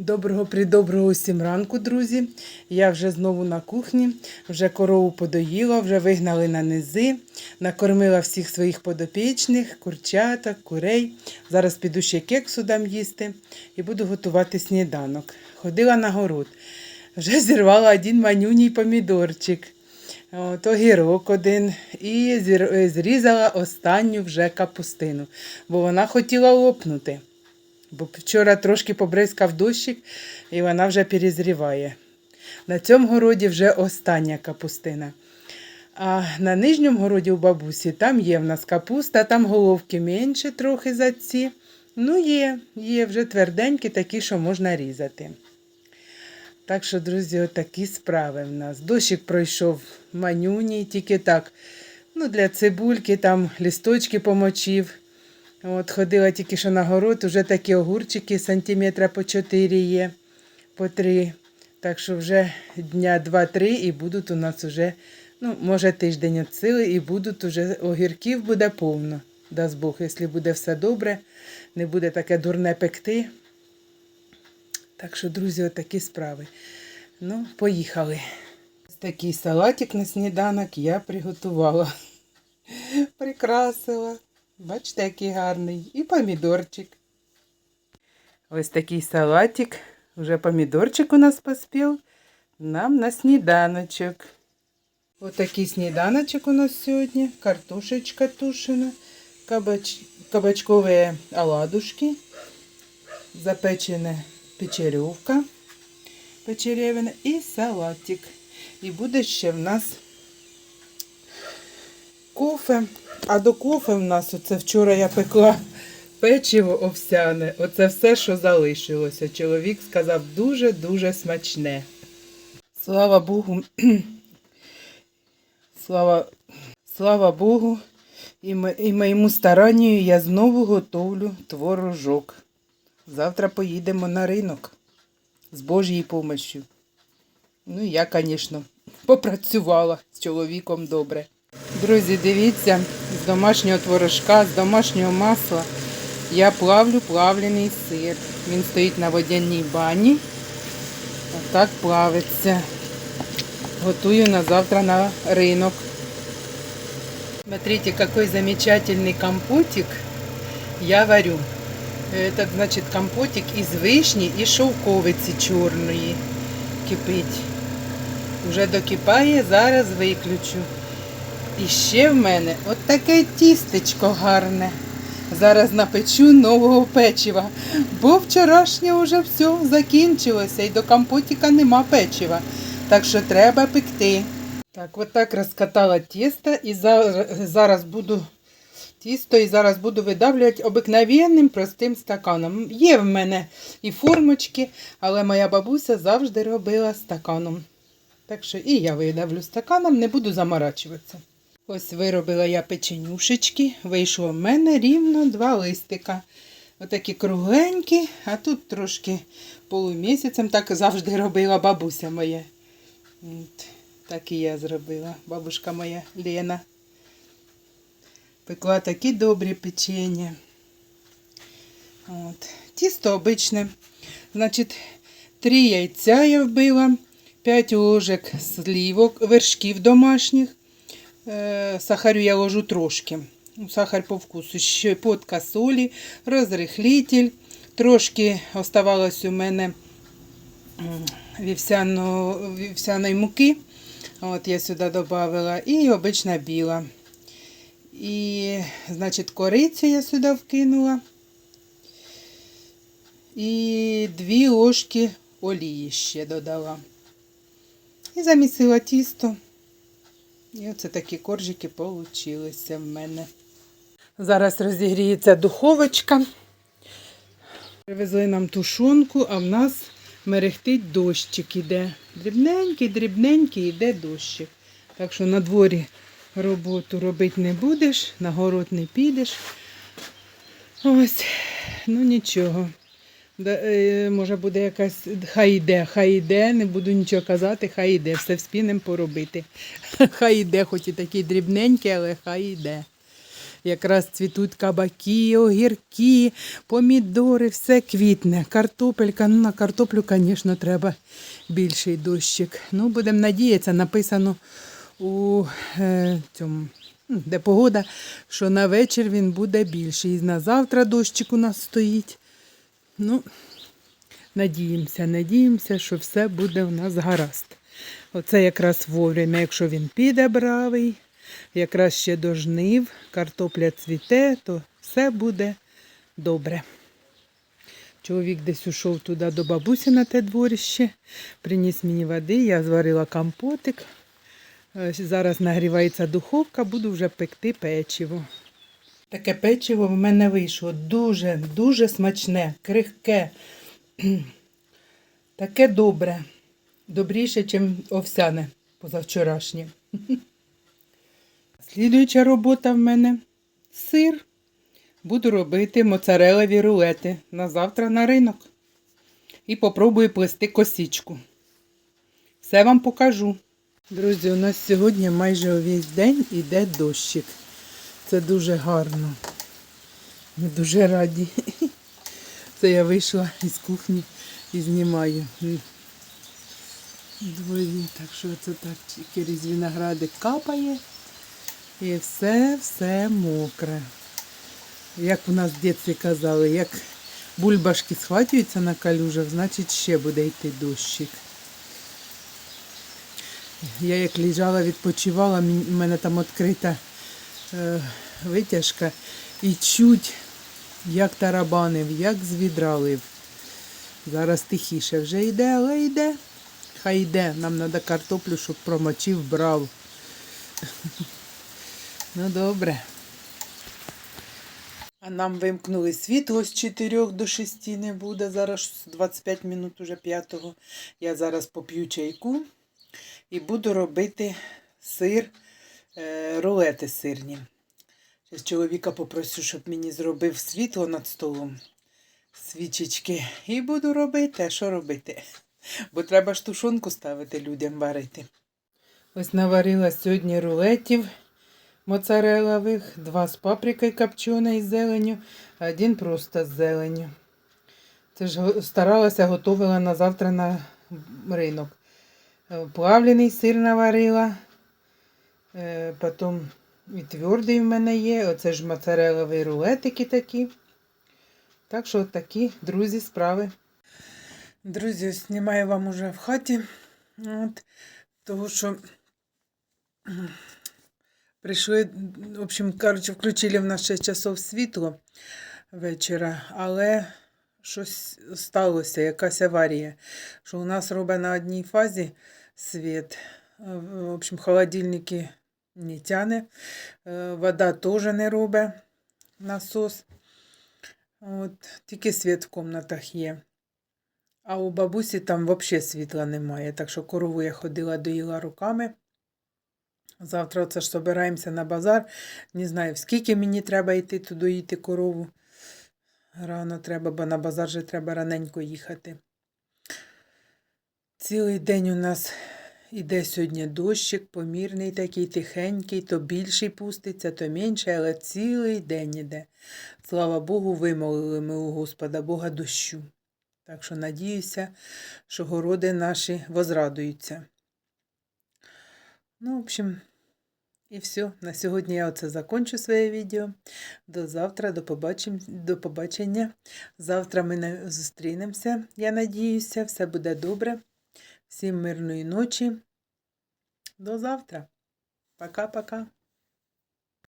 Доброго придоброго усім ранку, друзі. Я вже знову на кухні, вже корову подоїла, вже вигнали на низи, накормила всіх своїх подопічних, курчаток, курей. Зараз піду ще кексу дам їсти і буду готувати сніданок. Ходила на город. Вже зірвала один манюній помідорчик. От, огірок один і е, зрізала останню вже капустину, бо вона хотіла лопнути. Бо вчора трошки побризкав дощик, і вона вже перезріває. На цьому городі вже остання капустина. А на нижньому городі у бабусі там є в нас капуста, там головки менше трохи за ці. Ну, є, є вже тверденькі, такі, що можна різати. Так що, друзі, отакі справи в нас. Дощик пройшов манюній, тільки так. Ну, для цибульки там лісточки помочив. От ходила тільки що на город, уже такі огурчики сантиметра по 4 є, по 3. Так що вже дня 2-3 і будуть у нас уже, ну, може, тиждень от сили, і будуть уже огірків буде повно. Дасть Бог, якщо буде все добре, не буде таке дурне пекти. Так що, друзі, отакі справи. Ну, поїхали. Ось такий салатик на сніданок я приготувала. Прикрасила. Бачите, який гарний. І помідорчик. Ось такий салатик. Уже помідорчик у нас поспів. Нам на сніданочок. Ось такий сніданочок у нас сьогодні. Картошечка тушена, кабач... кабачкові оладушки, запечена печерівка, печеревина і салатик. І буде ще в нас кофе. А до кофе в нас оце вчора я пекла печиво овсяне. Оце все, що залишилося. Чоловік сказав дуже-дуже смачне. Слава Богу. Слава, слава Богу. І, мо- і моєму старанню я знову готовлю творожок. Завтра поїдемо на ринок з Божою помощю. Ну, я, звісно, попрацювала з чоловіком добре. Друзі, дивіться, з домашнього творожка, з домашнього масла я плавлю плавлений сир. Він стоїть на водяній бані. Отак плавиться. Готую на завтра на ринок. Смотрите, какой замечательный компотик я варю. Этот, значит, компотик из вишні і шовковиці чорної кипить. Уже докипає, зараз виключу. І ще в мене от таке тістечко гарне. Зараз напечу нового печива, бо вчорашнє вже все закінчилося і до компотика нема печива. Так що треба пекти. Так, от так розкатала тісто і за- зараз буду тісто і зараз буду видавлювати обикновенним простим стаканом. Є в мене і формочки, але моя бабуся завжди робила стаканом. Так що і я видавлю стаканом, не буду заморачуватися. Ось виробила я печенюшечки. Вийшло в мене рівно два листика. Отакі кругленькі, а тут трошки полумісяцем, так завжди робила бабуся моя. От, так і я зробила. Бабушка моя Лена. Пекла такі добрі печення. От. Тісто обичне. Значить, три яйця я вбила, 5 ложок слівок, вершків домашніх. Е, Сахарю я ложу трошки. Ну, Сахар по вкусу. Щепотка солі, розрихлитель. Трошки оставалось у мене вівсяно, вівсяної муки. От я сюди додавала. І обична біла. І, значить, корицю я сюди вкинула. І дві ложки олії ще додала. І замісила тісто. І оце такі коржики получилися в мене. Зараз розігріється духовочка. Привезли нам тушонку, а в нас мерехтить дощик іде. Дрібненький, дрібненький іде дощик. Так що на дворі роботу робити не будеш, на город не підеш. Ось, ну нічого. Е, може буде якась, хай йде, хай йде, не буду нічого казати, хай йде, все вспінем поробити. Хай йде, хоч і такий дрібненький, але хай йде. Якраз цвітуть кабаки, огірки, помідори, все квітне. Картопелька. Ну, на картоплю, звісно, треба більший дощик. Ну, будемо надіятися, написано у е, цьому, де погода, що на вечір він буде більший. І на завтра дощик у нас стоїть. Ну, надіємося, надіємося, що все буде у нас гаразд. Оце якраз вовремя, якщо він піде бравий, якраз ще до жнив, картопля цвіте, то все буде добре. Чоловік десь ушов туди до бабусі на те дворище, приніс мені води, я зварила компотик. Е, Зараз нагрівається духовка, буду вже пекти печиво. Таке печиво в мене вийшло дуже, дуже смачне, крихке, таке добре. Добріше, ніж овсяне позавчорашнє. Слідуюча робота в мене сир. Буду робити моцарелові рулети на завтра на ринок. І попробую плести косичку. Все вам покажу. Друзі, у нас сьогодні майже увесь день іде дощик. Це дуже гарно. Ми дуже раді. Це я вийшла із кухні і знімаю. Дворі, так що це так тільки різ виноградик капає. І все, все мокре. Як у нас в дитинстві казали, як бульбашки схватюються на калюжах, значить ще буде йти дощик. Я як лежала, відпочивала, в мене там відкрита витяжка і чуть як тарабанив, як з відра лив. Зараз тихіше вже йде, але йде. Хай йде. Нам треба картоплю, щоб промочив, брав. Ну добре. А нам вимкнули світло з 4 до 6 не буде. Зараз 25 минут уже 5. Я зараз поп'ю чайку і буду робити сир, е, рулети сирні. Зараз чоловіка попросю, щоб мені зробив світло над столом, свічечки. І буду робити, а що робити? Бо треба ж тушонку ставити людям варити. Ось наварила сьогодні рулетів моцарелових, два з паприкою копченою і зеленю, а один просто з зеленю. Це ж старалася, готувала на завтра на ринок. Е, Плавлений сир наварила. Е, Потім і твердий в мене є. Оце ж моцарелові рулетики такі. Так що такі, друзі, справи. Друзі, знімаю вам уже в хаті. От, того, що прийшли, в общем, коротше, включили в нас 6 часов світло вечора, але щось сталося, якась аварія. Що у нас робить на одній фазі світ. В общем, холодильники не тяне, е, вода теж не робить насос. От, тільки світ в кімнатах є. А у бабусі там взагалі світла немає. Так що корову я ходила, доїла руками. Завтра це ж собираємося на базар. Не знаю, скільки мені треба йти туди доїти корову. Рано треба, бо на базар же треба раненько їхати. Цілий день у нас іде сьогодні дощик, помірний такий, тихенький, то більший пуститься, то менший, але цілий день іде. Слава Богу, вимолили ми у Господа Бога дощу. Так що надіюся, що городи наші возрадуються. Ну, в общем, і все. На сьогодні я оце закончу своє відео. До завтра, до, побачим, до побачення. Завтра ми зустрінемося. Я надіюся, все буде добре. Всім мирної ночі. До завтра. Пока-пока.